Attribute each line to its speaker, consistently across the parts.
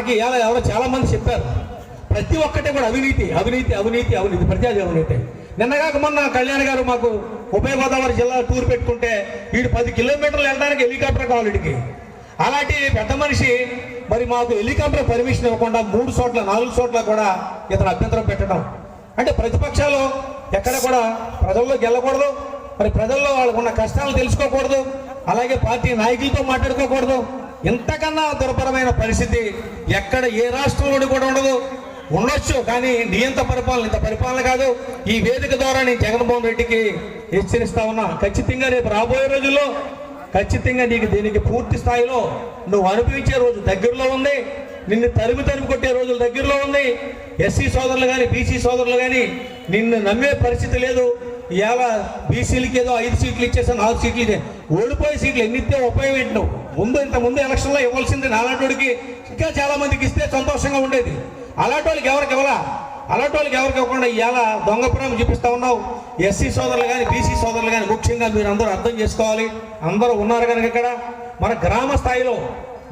Speaker 1: ఎవరో చాలా మంది చెప్పారు. ప్రతి ఒక్కటి కూడా అవినీతి అవినీతి అవినీతి అవినీతి ప్రత్యేక అవినీతి. నిన్నగాక మొన్న కళ్యాణ్ గారు మాకు ఉభయ గోదావరి జిల్లా టూర్ పెట్టుకుంటే వీడు పది కిలోమీటర్లు వెళ్ళడానికి హెలికాప్టర్ కావాలి వీడికి. అలాంటి పెద్ద మనిషి మరి మాకు హెలికాప్టర్ పర్మిషన్ ఇవ్వకుండా మూడు చోట్ల నాలుగు చోట్ల కూడా ఇతను అభ్యంతరం పెట్టడం. అంటే ప్రతిపక్షాలు ఎక్కడ కూడా ప్రజల్లోకి వెళ్ళకూడదు మరి ప్రజల్లో వాళ్ళకున్న కష్టాలు తెలుసుకోకూడదు. అలాగే పార్టీ నాయకులతో మాట్లాడుకోకూడదు. ఇంతకన్నా దుర్భరమైన పరిస్థితి ఎక్కడ ఏ రాష్ట్రంలోని కూడా ఉండదు. ఉండొచ్చు కానీ నియంత పరిపాలన ఇంత పరిపాలన కాదు. ఈ వేదిక ద్వారా నేను జగన్మోహన్ రెడ్డికి హెచ్చరిస్తా ఉన్నా. ఖచ్చితంగా రేపు రాబోయే రోజుల్లో ఖచ్చితంగా నీకు దీనికి పూర్తి స్థాయిలో నువ్వు అనుభవించే రోజు దగ్గరలో ఉంది. నిన్ను తరుగు తరుగు కొట్టే రోజులు దగ్గరలో ఉంది. ఎస్సీ సోదరులు కానీ బీసీ సోదరులు కానీ నిన్ను నమ్మే పరిస్థితి లేదు. ఇవాళ బీసీలకి ఏదో ఐదు సీట్లు ఇచ్చేసా నాలుగు సీట్లు ఇదే. ఓడిపోయే సీట్లు ఎన్నిత్తే ఉపయోగం ఏంటి నువ్వు? ముందు ఇంత ముందు ఎలక్షన్లో ఇవ్వాల్సింది అలాంటి ఇంకా చాలా మందికి ఇస్తే సంతోషంగా ఉండేది. అలాంటి వాళ్ళకి ఎవరికి ఇవ్వాలా? అలాంటి వాళ్ళకి ఎవరికి ఇవ్వకుండా ఇవాళ దొంగ ప్రేమ చూపిస్తా ఉన్నావు. ఎస్సీ సోదరులు కానీ బీసీ సోదరులు కానీ ముఖ్యంగా మీరు అందరూ అర్థం చేసుకోవాలి. అందరూ ఉన్నారు కనుక ఇక్కడ మన గ్రామ స్థాయిలో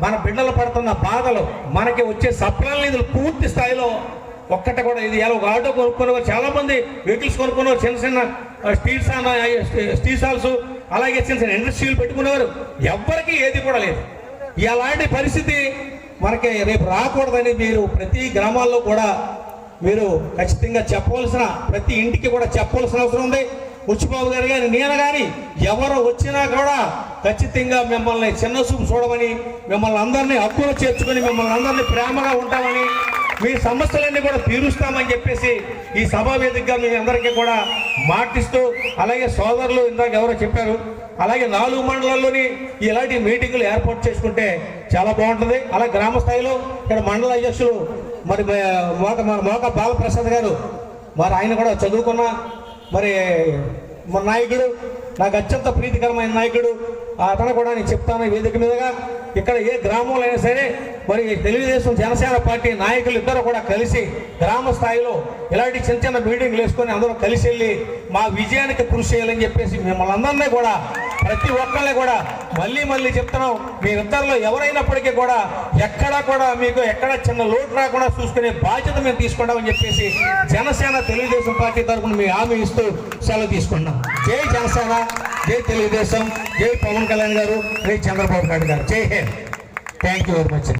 Speaker 1: మన బిడ్డలు పడుతున్న బాధలు మనకి వచ్చే సప్లై నిధులు పూర్తి స్థాయిలో ఒక్కట కూడా ఇది. ఎలా ఒక ఆటో కొనుక్కునేవారు చాలా మంది వెహికల్స్ కొనుక్కునేవారు చిన్న చిన్న స్టీల్స్ స్టీల్ స్టీల్ సాల్స్ అలాగే చిన్న చిన్న ఇండస్ట్రీలు పెట్టుకునేవారు ఎవ్వరికీ ఏది కూడా లేదు. ఇలాంటి పరిస్థితి మనకి రేపు రాకూడదని మీరు ప్రతి గ్రామాల్లో కూడా మీరు ఖచ్చితంగా చెప్పవలసిన ప్రతి ఇంటికి కూడా చెప్పవలసిన అవసరం ఉంది. ముచ్చిబాబు గారు కానీ నేను కానీ ఎవరు వచ్చినా కూడా ఖచ్చితంగా మిమ్మల్ని చిన్న చూపు చూడమని మిమ్మల్ని అందరినీ హక్కులు చేర్చుకొని మిమ్మల్ని అందరినీ ప్రేమగా ఉంటామని మీ సమస్యలన్నీ కూడా తీరుస్తామని చెప్పేసి ఈ సభా వేదికగా మీ అందరికీ కూడా మాటిస్తూ అలాగే సోదరులు ఇందాక ఎవరో చెప్పారు అలాగే నాలుగు మండలాల్లోని ఇలాంటి మీటింగులు ఏర్పాటు చేసుకుంటే చాలా బాగుంటుంది. అలా గ్రామ స్థాయిలో ఇక్కడ మండల అధ్యక్షులు మరి మోక మన మోక బాలప్రసాద్ గారు మరి ఆయన కూడా చదువుకున్న మరి మన నాయకుడు నాకు అత్యంత ప్రీతికరమైన నాయకుడు. అతను కూడా నేను చెప్తాను వేదిక మీదుగా. ఇక్కడ ఏ గ్రామంలో అయినా సరే మరి తెలుగుదేశం జనసేన పార్టీ నాయకులు ఇద్దరు కూడా కలిసి గ్రామ స్థాయిలో ఇలాంటి చిన్న చిన్న మీటింగ్లు వేసుకొని అందరూ కలిసి వెళ్ళి మా విజయానికి కృషి చేయాలని చెప్పేసి మిమ్మల్ని అందరినీ కూడా ప్రతి ఒక్కళ్ళే కూడా మళ్ళీ మళ్ళీ చెప్తున్నాం మీ ఇద్దరిలో ఎవరైనప్పటికీ కూడా ఎక్కడా కూడా మీకు ఎక్కడ చిన్న లోటు రాకుండా చూసుకునే బాధ్యత మేము తీసుకుంటామని చెప్పేసి జనసేన తెలుగుదేశం పార్టీ తరఫున మీ హామీ ఇస్తూ సెలవు తీసుకున్నాం జై జనసేన జై తెలుగుదేశం జై పవన్ కళ్యాణ్ గారు జై చంద్రబాబు నాయుడు గారు. జై hey thank you very much